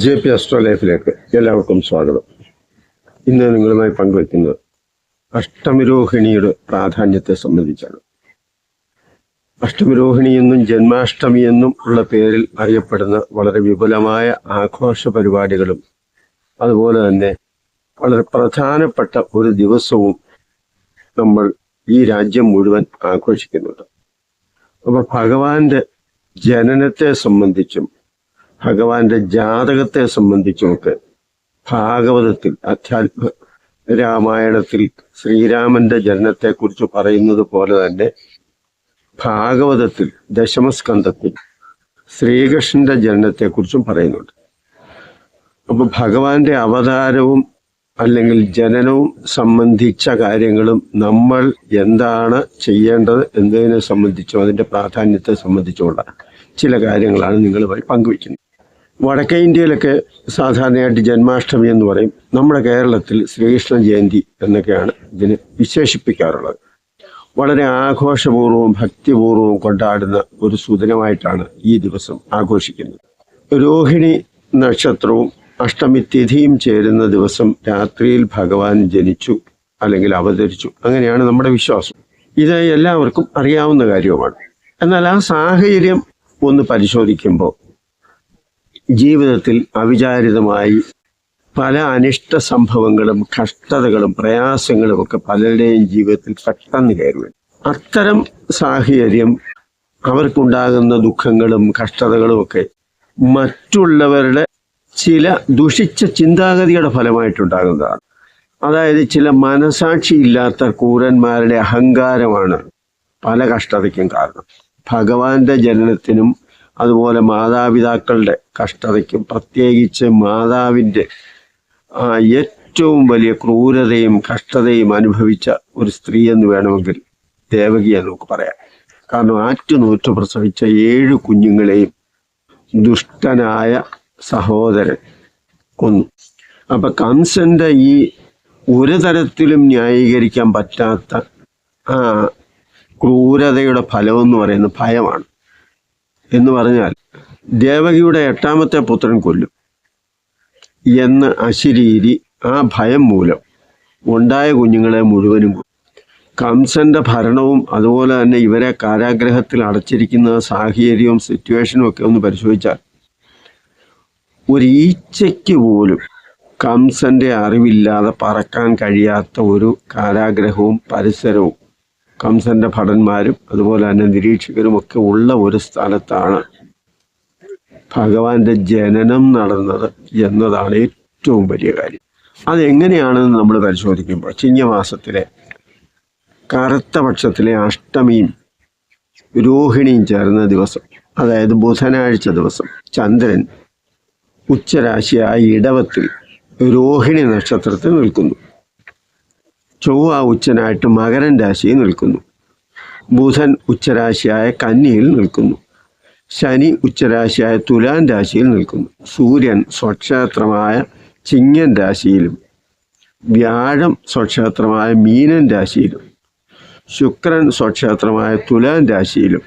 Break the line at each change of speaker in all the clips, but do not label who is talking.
J P astro ലൈഫിലേക്ക് എല്ലാവർക്കും സ്വാഗതം. ഇന്ന് നിങ്ങളുമായി പങ്കുവയ്ക്കുന്നത് അഷ്ടമിരോഹിണിയുടെ പ്രാധാന്യത്തെ സംബന്ധിച്ചാണ്. അഷ്ടമിരോഹിണി എന്നും ജന്മാഷ്ടമി എന്നും ഉള്ള പേരിൽ അറിയപ്പെടുന്ന വളരെ വിപുലമായ ആഘോഷ പരിപാടികളും അതുപോലെ തന്നെ വളരെ പ്രധാനപ്പെട്ട ഒരു ദിവസവും നമ്മൾ ഈ രാജ്യം മുഴുവൻ ആഘോഷിക്കുന്നുണ്ട്. അപ്പോൾ ഭഗവാന്റെ ജനനത്തെ സംബന്ധിച്ചും ഭഗവാന്റെ ജാതകത്തെ സംബന്ധിച്ചുമൊക്കെ ഭാഗവതത്തിൽ അധ്യാത്മ രാമായണത്തിൽ ശ്രീരാമന്റെ ജനനത്തെക്കുറിച്ച് പറയുന്നത് പോലെ തന്നെ ഭാഗവതത്തിൽ ദശമസ്കന്ധത്തിൽ ശ്രീകൃഷ്ണന്റെ ജനനത്തെക്കുറിച്ചും പറയുന്നുണ്ട്. അപ്പൊ ഭഗവാന്റെ അവതാരവും അല്ലെങ്കിൽ ജനനവും സംബന്ധിച്ച കാര്യങ്ങളും നമ്മൾ എന്താണ് ചെയ്യേണ്ടത് എന്നതിനെ സംബന്ധിച്ചും അതിന്റെ പ്രാധാന്യത്തെ സംബന്ധിച്ചുമുള്ള ചില കാര്യങ്ങളാണ് നിങ്ങളുമായി പങ്കുവയ്ക്കുന്നത്. വടക്കേ ഇന്ത്യയിലൊക്കെ സാധാരണയായിട്ട് ജന്മാഷ്ടമി എന്ന് പറയും. നമ്മുടെ കേരളത്തിൽ ശ്രീകൃഷ്ണ ജയന്തി എന്നൊക്കെയാണ് ഇതിന് വിശേഷിപ്പിക്കാറുള്ളത്. വളരെ ആഘോഷപൂർവവും ഭക്തിപൂർവവും കൊണ്ടാടുന്ന ഒരു സുദിനമായിട്ടാണ് ഈ ദിവസം ആഘോഷിക്കുന്നത്. രോഹിണി നക്ഷത്രവും അഷ്ടമി തിഥിയും ചേരുന്ന ദിവസം രാത്രിയിൽ ഭഗവാൻ ജനിച്ചു അല്ലെങ്കിൽ അവതരിച്ചു. അങ്ങനെയാണ് നമ്മുടെ വിശ്വാസം. ഇത് എല്ലാവർക്കും അറിയാവുന്ന കാര്യവുമാണ്. എന്നാൽ ആ സാഹചര്യം ഒന്ന് പരിശോധിക്കുമ്പോൾ ജീവിതത്തിൽ അവിചാരിതമായി പല അനിഷ്ട സംഭവങ്ങളും കഷ്ടതകളും പ്രയാസങ്ങളും ഒക്കെ പലരുടെയും ജീവിതത്തിൽ പെട്ടെന്ന് കയറുകയും അത്തരം സാഹചര്യം അവർക്കുണ്ടാകുന്ന ദുഃഖങ്ങളും കഷ്ടതകളും ഒക്കെ മറ്റുള്ളവരുടെ ചില ദുഷിച്ച ചിന്താഗതിയുടെ ഫലമായിട്ടുണ്ടാകുന്നതാണ്. അതായത് ചില മനസാക്ഷി ഇല്ലാത്ത കൂരന്മാരുടെ അഹങ്കാരമാണ് പല കഷ്ടതയ്ക്കും കാരണം. ഭഗവാന്റെ ജനനത്തിനും അതുപോലെ മാതാപിതാക്കളുടെ കഷ്ടതയ്ക്കും പ്രത്യേകിച്ച് മാതാവിന്റെ ഏറ്റവും വലിയ ക്രൂരതയും കഷ്ടതയും അനുഭവിച്ച ഒരു സ്ത്രീ എന്ന് വേണമെങ്കിൽ ദേവകിയെ നമുക്ക് പറയാം. കാരണം ആറ്റുനൂറ്റ് പ്രസവിച്ച ഏഴ് കുഞ്ഞുങ്ങളെയും ദുഷ്ടനായ സഹോദരൻ കൊന്നു. അപ്പൊ കംസന്റെ ഈ ഒരു തരത്തിലും ന്യായീകരിക്കാൻ പറ്റാത്ത ആ ക്രൂരതയുടെ ഫലമെന്ന് പറയുന്ന പറയുന്നത് ഭയമാണ്. എന്ന് പറഞ്ഞാൽ ദേവകിയുടെ എട്ടാമത്തെ പുത്രൻ കൊല്ലും. എന്ന് അശിരീരി ആ ഭയം മൂലം ഉണ്ടായ കുഞ്ഞുങ്ങളെ മുഴുവനും കംസന്റെ ഭരണവും അതുപോലെ തന്നെ ഇവരെ കാരാഗ്രഹത്തിൽ അടച്ചിരിക്കുന്ന സാഹചര്യവും സിറ്റുവേഷനും ഒക്കെ ഒന്ന് പരിശോധിച്ചാൽ ഒരു ഈച്ചയ്ക്ക് പോലും കംസന്റെ അറിവില്ലാതെ പറക്കാൻ കഴിയാത്ത ഒരു കാരാഗ്രഹവും പരിസരവും കംസന്റെ ഭടന്മാരും അതുപോലെ തന്നെ നിരീക്ഷകരും ഒക്കെ ഉള്ള ഒരു സ്ഥലത്താണ് ഭഗവാന്റെ ജനനം നടന്നത് എന്നതാണ് ഏറ്റവും വലിയ കാര്യം. അതെങ്ങനെയാണെന്ന് നമ്മൾ പരിശോധിക്കുമ്പോൾ ചിങ്ങമാസത്തിലെ കറുത്ത പക്ഷത്തിലെ അഷ്ടമിയും രോഹിണിയും ചേർന്ന ദിവസം അതായത് ബുധനാഴ്ച ദിവസം ചന്ദ്രൻ ഉച്ചരാശിയായ ഇടവത്തിൽ രോഹിണി നക്ഷത്രത്തിൽ നിൽക്കുന്നു. ചൊവ്വ ഉച്ചനായിട്ട് മകരൻ രാശിയിൽ നിൽക്കുന്നു. ബുധൻ ഉച്ചരാശിയായ കന്നിയിൽ നിൽക്കുന്നു. ശനി ഉച്ചരാശിയായ തുലാൻ രാശിയിൽ നിൽക്കുന്നു. സൂര്യൻ സ്വക്ഷേത്രമായ ചിങ്ങൻ രാശിയിലും വ്യാഴം സ്വക്ഷേത്രമായ മീനൻ രാശിയിലും ശുക്രൻ സ്വക്ഷേത്രമായ തുലാൻ രാശിയിലും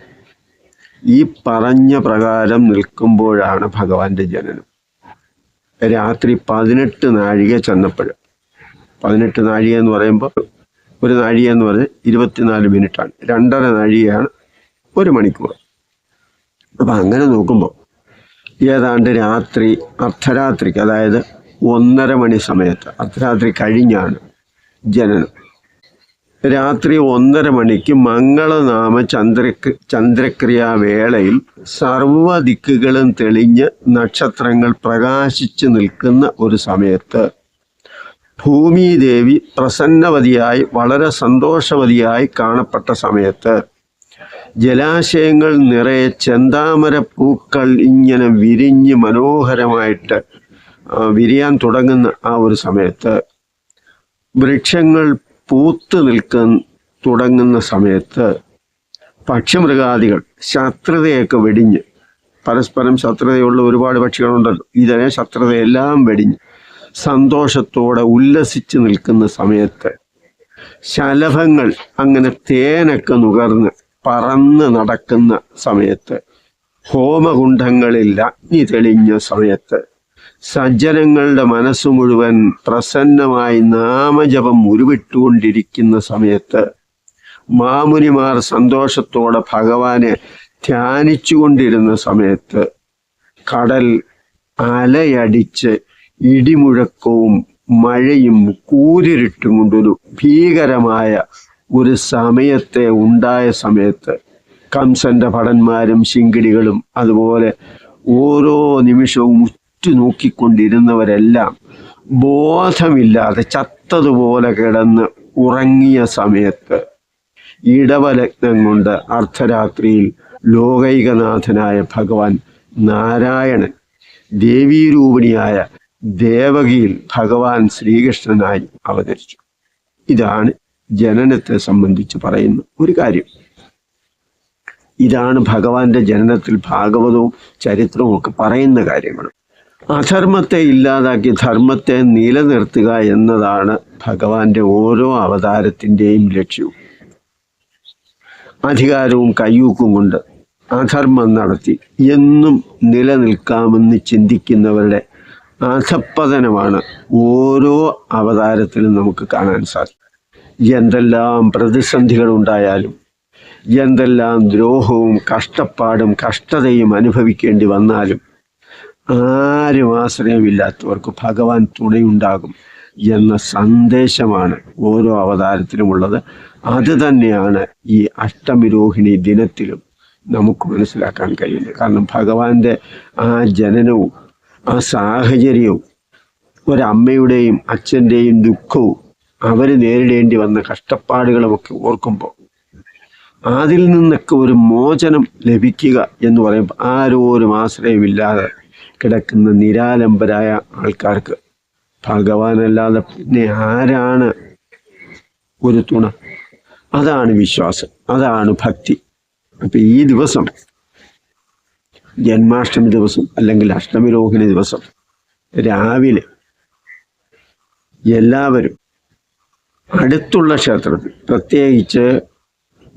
ഈ പറഞ്ഞ പ്രകാരം നിൽക്കുമ്പോഴാണ് ഭഗവാന്റെ ജനനം. രാത്രി പതിനെട്ട് നാഴിക ചെന്നപ്പോൾ പതിനെട്ട് നാഴിക എന്ന് പറയുമ്പോൾ ഒരു നാഴിക എന്ന് പറഞ്ഞാൽ ഇരുപത്തിനാല് മിനിറ്റാണ്. രണ്ടര നാഴികയാണ് ഒരു മണിക്കൂർ. അപ്പം അങ്ങനെ നോക്കുമ്പോൾ ഏതാണ്ട് രാത്രി അർദ്ധരാത്രിക്ക് അതായത് ഒന്നര മണി സമയത്ത് അർദ്ധരാത്രി കഴിഞ്ഞാണ് ജനനം. രാത്രി ഒന്നര മണിക്ക് മംഗളനാമ ചന്ദ്രക് ചന്ദ്രക്രിയാ വേളയിൽ സർവ ദിക്കുകളും തെളിഞ്ഞ് നക്ഷത്രങ്ങൾ പ്രകാശിച്ചു നിൽക്കുന്ന ഒരു സമയത്ത് ഭൂമിദേവി പ്രസന്നവതിയായി വളരെ സന്തോഷവതിയായി കാണപ്പെട്ട സമയത്ത് ജലാശയങ്ങൾ നിറയെ ചെന്താമര പൂക്കൾ ഇങ്ങനെ വിരിഞ്ഞ് മനോഹരമായിട്ട് വിരിയാൻ തുടങ്ങുന്ന ആ ഒരു സമയത്ത് വൃക്ഷങ്ങൾ പൂത്ത് നിൽക്കാൻ തുടങ്ങുന്ന സമയത്ത് പക്ഷിമൃഗാദികൾ ശത്രുതയൊക്കെ വെടിഞ്ഞ് പരസ്പരം ശത്രുതയുള്ള ഒരുപാട് പക്ഷികളുണ്ടല്ലോ ഇതിനെ ശത്രുതയെല്ലാം വെടിഞ്ഞ് സന്തോഷത്തോടെ ഉല്ലസിച്ച് നിൽക്കുന്ന സമയത്ത് ശലഭങ്ങൾ അങ്ങനെ തേനൊക്കെ നുകർന്ന് പറന്ന് നടക്കുന്ന സമയത്ത് ഹോമകുണ്ഠങ്ങളിൽ അഗ്നി തെളിഞ്ഞ സമയത്ത് സജ്ജനങ്ങളുടെ മനസ്സ് മുഴുവൻ പ്രസന്നമായി നാമജപം ഉരുവിട്ടുകൊണ്ടിരിക്കുന്ന സമയത്ത് മാമുനിമാർ സന്തോഷത്തോടെ ഭഗവാനെ ധ്യാനിച്ചുകൊണ്ടിരുന്ന സമയത്ത് കടൽ അലയടിച്ച് ഇടിമുഴക്കവും മഴയും കൂരിരുട്ടും കൊണ്ടൊരു ഭീകരമായ ഒരു സമയത്തെ ഉണ്ടായ സമയത്ത് കംസന്റെ ഭടന്മാരും ശിങ്കിടികളും അതുപോലെ ഓരോ നിമിഷവും ഉറ്റുനോക്കിക്കൊണ്ടിരുന്നവരെല്ലാം ബോധമില്ലാതെ ചത്തതുപോലെ കിടന്ന് ഉറങ്ങിയ സമയത്ത് ഇടവലഗ്നം കൊണ്ട് അർദ്ധരാത്രിയിൽ ലോകൈകനാഥനായ ഭഗവാൻ നാരായണൻ ദേവീരൂപിണിയായ ദേവകിയിൽ ഭഗവാൻ ശ്രീകൃഷ്ണനായി അവതരിച്ചു. ഇതാണ് ജനനത്തെ സംബന്ധിച്ച് പറയുന്ന ഒരു കാര്യം. ഇതാണ് ഭഗവാന്റെ ജനനത്തിൽ ഭാഗവതവും ചരിത്രവും ഒക്കെ പറയുന്ന കാര്യങ്ങൾ. അധർമ്മത്തെ ഇല്ലാതാക്കി ധർമ്മത്തെ നിലനിർത്തുക എന്നതാണ് ഭഗവാന്റെ ഓരോ അവതാരത്തിന്റെയും ലക്ഷ്യവും അധികാരവും കയ്യൂക്കും കൊണ്ട് അധർമ്മം നടത്തി എന്നും നിലനിൽക്കാമെന്ന് ചിന്തിക്കുന്നവരുടെ അധപ്പതനമാണ് ഓരോ അവതാരത്തിലും നമുക്ക് കാണാൻ സാധിക്കും. എന്തെല്ലാം പ്രതിസന്ധികൾ ഉണ്ടായാലും എന്തെല്ലാം ദ്രോഹവും കഷ്ടപ്പാടും കഷ്ടതയും അനുഭവിക്കേണ്ടി വന്നാലും ആരും ആശ്രയമില്ലാത്തവർക്ക് ഭഗവാൻ തുണയുണ്ടാകും എന്ന സന്ദേശമാണ് ഓരോ അവതാരത്തിലുമുള്ളത് അത് തന്നെയാണ് ഈ അഷ്ടമിരോഹിണി ദിനത്തിലും നമുക്ക് മനസ്സിലാക്കാൻ കഴിയുന്നത്. കാരണം ഭഗവാന്റെ ആ ജനനവും ആ സാഹചര്യവും ഒരമ്മയുടെയും അച്ഛന്റെയും ദുഃഖവും അവർ നേരിടേണ്ടി വന്ന കഷ്ടപ്പാടുകളുമൊക്കെ ഓർക്കുമ്പോൾ അതിൽ നിന്നൊക്കെ ഒരു മോചനം ലഭിക്കുക എന്ന് പറയുമ്പോൾ ആരോരും ആശ്രയമില്ലാതെ കിടക്കുന്ന നിരാലംബരായ ആൾക്കാർക്ക് ഭഗവാനല്ലാതെ പിന്നെ ആരാണ് ഒരു തുണ? അതാണ് വിശ്വാസം അതാണ് ഭക്തി. അപ്പം ഈ ദിവസം ജന്മാഷ്ടമി ദിവസം അല്ലെങ്കിൽ അഷ്ടമി രോഹിണി ദിവസം. രാവിലെ എല്ലാവരും അടുത്തുള്ള ക്ഷേത്രത്തിൽ പ്രത്യേകിച്ച്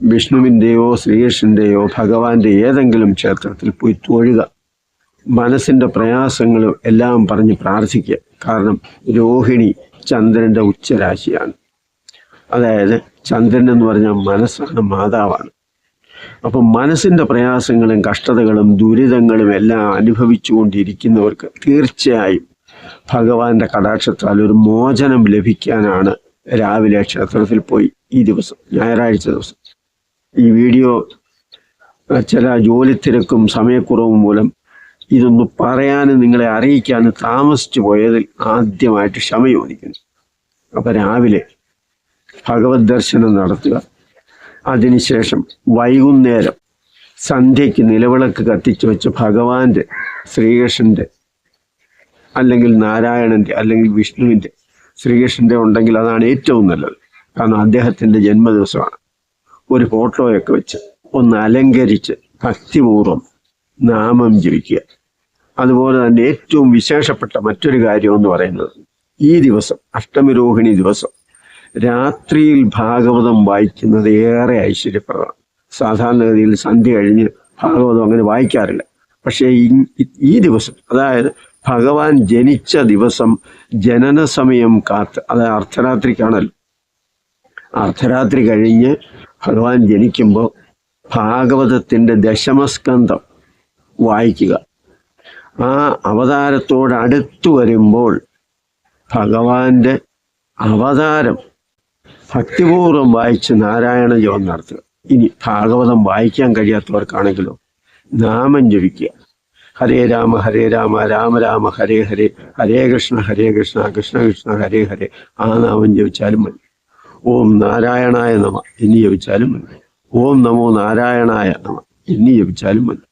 വിഷ്ണുവിന്റെയോ ശ്രീകൃഷ്ണന്റെയോ ഭഗവാന്റെ ഏതെങ്കിലും ക്ഷേത്രത്തിൽ പോയി തൊഴുക. മനസ്സിന്റെ പ്രയാസങ്ങളും എല്ലാം പറഞ്ഞ് പ്രാർത്ഥിക്കുക. കാരണം രോഹിണി ചന്ദ്രന്റെ ഉച്ചരാശിയാണ്. അതായത് ചന്ദ്രൻ എന്ന് പറഞ്ഞാൽ മനസ്സാണ് മാതാവാണ്. അപ്പം മനസ്സിന്റെ പ്രയാസങ്ങളും കഷ്ടതകളും ദുരിതങ്ങളും എല്ലാം അനുഭവിച്ചുകൊണ്ടിരിക്കുന്നവർക്ക് തീർച്ചയായും ഭഗവാന്റെ കടാക്ഷത്താൽ ഒരു മോചനം ലഭിക്കാനാണ് രാവിലെ ക്ഷേത്രത്തിൽ പോയി ഈ ദിവസം ഞായറാഴ്ച ദിവസം. ഈ വീഡിയോ ചില ജോലി തിരക്കും സമയക്കുറവും മൂലം ഇതൊന്ന് പറയാനും നിങ്ങളെ അറിയിക്കാനും താമസിച്ചു പോയതിൽ ആദ്യമായിട്ട് ക്ഷമ ചോദിക്കുന്നു അപ്പം രാവിലെ ഭഗവത് ദർശനം നടത്തുക. അതിനുശേഷം വൈകുന്നേരം സന്ധ്യയ്ക്ക് നിലവിളക്ക് കത്തിച്ചു വെച്ച് ഭഗവാന്റെ ശ്രീകൃഷ്ണന്റെ അല്ലെങ്കിൽ നാരായണന്റെ അല്ലെങ്കിൽ വിഷ്ണുവിന്റെ ശ്രീകൃഷ്ണന്റെ ഉണ്ടെങ്കിൽ അതാണ് ഏറ്റവും നല്ലത്. കാരണം അദ്ദേഹത്തിന്റെ ജന്മദിവസമാണ്. ഒരു ഫോട്ടോയൊക്കെ വെച്ച് ഒന്ന് അലങ്കരിച്ച് ഭക്തിപൂർവം നാമം ജപിക്കുക. അതുപോലെ തന്നെ ഏറ്റവും വിശേഷപ്പെട്ട മറ്റൊരു കാര്യം എന്ന് പറയുന്നത് ഈ ദിവസം അഷ്ടമിരോഹിണി ദിവസം. രാത്രിയിൽ ഭാഗവതം വായിക്കുന്നത് ഏറെ ഐശ്വര്യപ്രദമാണ്. സാധാരണഗതിയിൽ സന്ധ്യ കഴിഞ്ഞ് ഭാഗവതം അങ്ങനെ വായിക്കാറില്ല. പക്ഷേ ഈ- ദിവസം അതായത് ഭഗവാൻ ജനിച്ച ദിവസം ജനന സമയം കാത്ത് അതായത് അർദ്ധരാത്രിക്കാണല്ലോ. അർദ്ധരാത്രി കഴിഞ്ഞ് ഭഗവാൻ ജനിക്കുമ്പോൾ ഭാഗവതത്തിന്റെ ദശമസ്കന്ധം വായിക്കുക. ആ അവതാരത്തോട് അടുത്തു വരുമ്പോൾ ഭഗവാന്റെ അവതാരം ഭക്തിപൂർവം വായിച്ച് നാരായണ ജപം നടത്തുക. ഇനി ഭാഗവതം വായിക്കാൻ കഴിയാത്തവർക്കാണെങ്കിലോ നാമം ജപിക്കുക. ഹരേ രാമ ഹരേ രാമ രാമ രാമ ഹരേ ഹരേ ഹരേ കൃഷ്ണ ഹരേ കൃഷ്ണ കൃഷ്ണ കൃഷ്ണ ഹരേ ഹരേ ആ നാമം ജപിച്ചാലും മതി. ഓം നാരായണായ നമ എന്ന് ജപിച്ചാലും മതി. ഓം നമോ നാരായണായ നമ എന്ന് ജപിച്ചാലും മതി.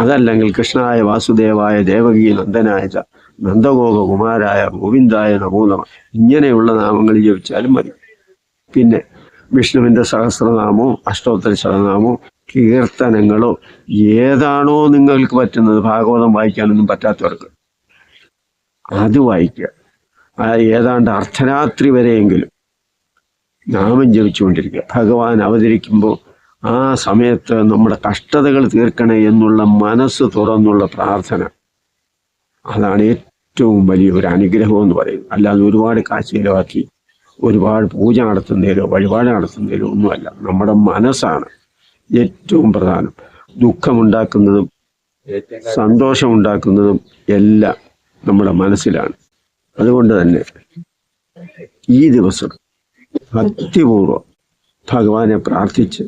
അതല്ലെങ്കിൽ കൃഷ്ണായ വാസുദേവായ ദേവകി നന്ദനായ നന്ദഗോപകുമാരായ ഗോവിന്ദായ നമോ നമ ഇങ്ങനെയുള്ള നാമങ്ങൾ ജപിച്ചാലും മതി. പിന്നെ വിഷ്ണുവിന്റെ സഹസ്രനാമോ അഷ്ടോത്തര ശതനാമോ കീർത്തനങ്ങളോ ഏതാണോ നിങ്ങൾക്ക് പറ്റുന്നത് ഭാഗവതം വായിക്കാനൊന്നും പറ്റാത്തവർക്ക്. അത് വായിക്കുക. ഏതാണ്ട് അർദ്ധരാത്രി വരെയെങ്കിലും നാമം ജപിച്ചുകൊണ്ടിരിക്കുക. ഭഗവാൻ അവതരിക്കുമ്പോൾ ആ സമയത്ത് നമ്മുടെ കഷ്ടതകൾ തീർക്കണേ എന്നുള്ള മനസ്സ് തുറന്നുള്ള പ്രാർത്ഥന. അതാണ് ഏറ്റവും വലിയ ഒരു അനുഗ്രഹം എന്ന് പറയുന്നത്. അല്ലാതെ ഒരുപാട് കാശ് ചിലവാക്കി ഒരുപാട് പൂജ നടത്തുന്നതിലോ വഴിപാട് നടത്തുന്നതിലോ ഒന്നുമല്ല. നമ്മുടെ മനസ്സാണ് ഏറ്റവും പ്രധാനം. ദുഃഖമുണ്ടാക്കുന്നതും സന്തോഷമുണ്ടാക്കുന്നതും എല്ലാം നമ്മുടെ മനസ്സിലാണ്. അതുകൊണ്ട് തന്നെ ഈ ദിവസം ഭക്തിപൂർവം ഭഗവാനെ പ്രാർത്ഥിച്ച്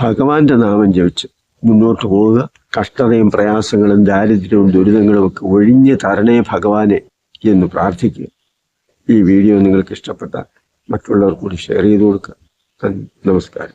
ഭഗവാന്റെ നാമം ജപിച്ച് മുന്നോട്ട് പോവുക. കഷ്ടതയും പ്രയാസങ്ങളും ദാരിദ്ര്യവും ദുരിതങ്ങളും ഒക്കെ ഒഴിഞ്ഞ് തരണേ ഭഗവാനെ എന്ന് പ്രാർത്ഥിക്കുക. ഈ വീഡിയോ നിങ്ങൾക്ക് ഇഷ്ടപ്പെട്ട മറ്റുള്ളവർ കൂടി ഷെയർ ചെയ്ത് കൊടുക്കുക നന്ദി. നമസ്കാരം